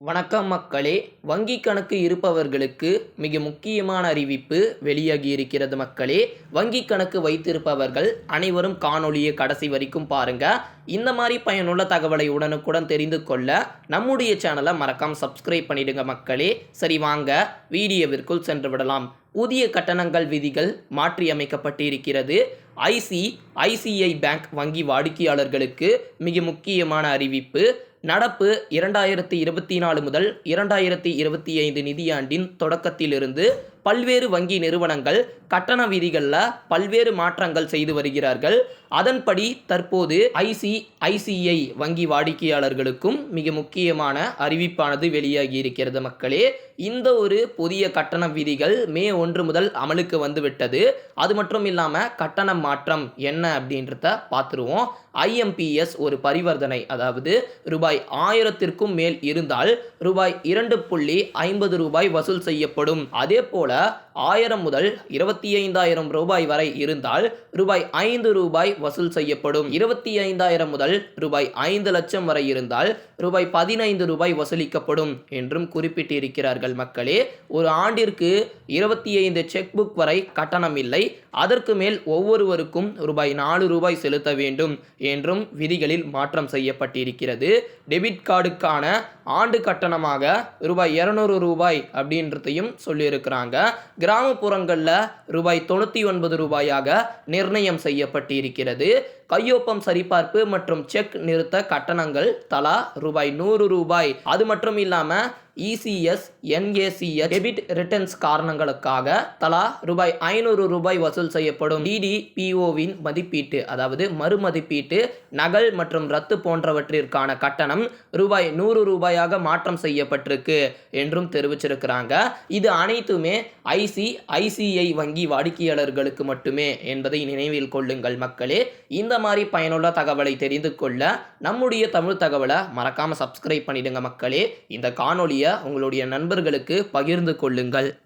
வணக்கம் மக்களே. வங்கி கணக்கு இருப்பவர்களுக்கு மிக முக்கியமான அறிவிப்பு வெளியாகி இருக்கிறது மக்களே. வங்கி கணக்கு வைத்திருப்பவர்கள் அனைவரும் காணொளியை கடைசி வரைக்கும் பாருங்க. இந்த மாதிரி பயனுள்ள தகவலை உடனுக்குடன் தெரிந்து கொள்ள நம்முடைய சேனலை மறக்காம சப்ஸ்கிரைப் பண்ணிடுங்க மக்களே. சரி வாங்க வீடியோவிற்குள் சென்று விடலாம். புதிய கட்டணங்கள் விதிகள் மாற்றியமைக்கப்பட்டிருக்கிறது ஐசி ஐசிஐ பேங்க் வங்கி வாடிக்கையாளர்களுக்கு மிக முக்கியமான அறிவிப்பு நடப்பு இரண்டாயிரத்தி இருபத்தி நாலு முதல் இரண்டாயிரத்தி இருபத்தி ஐந்து நிதியாண்டின் தொடக்கத்திலிருந்து பல்வேறு வங்கி நிறுவனங்கள் கட்டண விதிகளில் பல்வேறு மாற்றங்கள் செய்து வருகிறார்கள். அதன்படி தற்போது ஐசிஐசிஐ வங்கி வாடிக்கையாளர்களுக்கும் மிக முக்கியமான அறிவிப்பானது வெளியாகி இருக்கிறது மக்களே. இந்த ஒரு புதிய கட்டண விதிகள் மே ஒன்று முதல் அமலுக்கு வந்துவிட்டது. அது மட்டும் இல்லாமல் கட்டண மாற்றம் என்ன அப்படின்றத பார்த்துருவோம். ஐஎம்பிஎஸ் ஒரு பரிவர்த்தனை. அதாவது ரூபாய் ஆயிரத்திற்கும் மேல் இருந்தால் ரூபாய் இரண்டு புள்ளி ஐம்பது ரூபாய் வசூல் செய்யப்படும். அதே போல ஆயிரம் முதல் இருபத்தி ஐந்தாயிரம் ரூபாய் வரை இருந்தால் ரூபாய் ஐந்து ரூபாய் வசூல் செய்யப்படும். இருபத்தி ஐந்தாயிரம் முதல் ரூபாய் ஐந்து லட்சம் வரை இருந்தால் ரூபாய் பதினைந்து ரூபாய் வசூலிக்கப்படும் என்றும் குறிப்பிட்டிருக்கிறார்கள் மக்களே. ஒரு ஆண்டிற்கு இருபத்தி ஐந்து செக் புக் வரை கட்டணம் இல்லை அதற்கு மேல் ஒவ்வொருவருக்கும் ரூபாய் நாலு ரூபாய் செலுத்த வேண்டும் என்றும் விதிகளில் மாற்றம் செய்யப்பட்டிருக்கிறது. டெபிட் கார்டுக்கான ஆண்டு கட்டணமாக ரூபாய் இரநூறு ரூபாய் அப்படின்றதையும் சொல்லியிருக்கிறாங்க. கிராமப்புறங்களில் ரூபாய் தொண்ணூற்றி ஒன்பது ரூபாயாக நிர்ணயம் செய்யப்பட்டிருக்கிறது. கையொப்பம் சரிபார்ப்பு மற்றும் செக் நிறுத்த கட்டணங்கள் தலா ரூபாய் நூறு ரூபாய். அது மட்டும் இல்லாமல் இசிஎஸ் என்ஏசிஎஸ் டெபிட் ரிட்டர்ன்ஸ் காரணங்களுக்காக தலா ரூபாய் ஐநூறு ரூபாய் வசூல் செய்யப்படும். டிடிபிஓவின் மதிப்பீட்டு அதாவது மறுமதிப்பீட்டு நகல் மற்றும் ரத்து போன்றவற்றிற்கான கட்டணம் ரூபாய் நூறு ரூபாயாக மாற்றம் செய்யப்பட்டிருக்கு என்றும் தெரிவிச்சிருக்கிறாங்க. இது அனைத்துமே ஐசி ஐசிஐ வங்கி வாடிக்கையாளர்களுக்கு மட்டுமே என்பதை நினைவில் கொள்ளுங்கள் மக்களே. இந்த மாதிரி பயனுள்ள தகவலை தெரிந்து கொள்ள நம்முடைய தமிழ் தகவலை மறக்காமல் சப்ஸ்கிரைப் பண்ணிடுங்க மக்களே. இந்த காணொலியை உங்களுடைய நண்பர்களுக்கு பகிர்ந்து கொள்ளுங்கள்.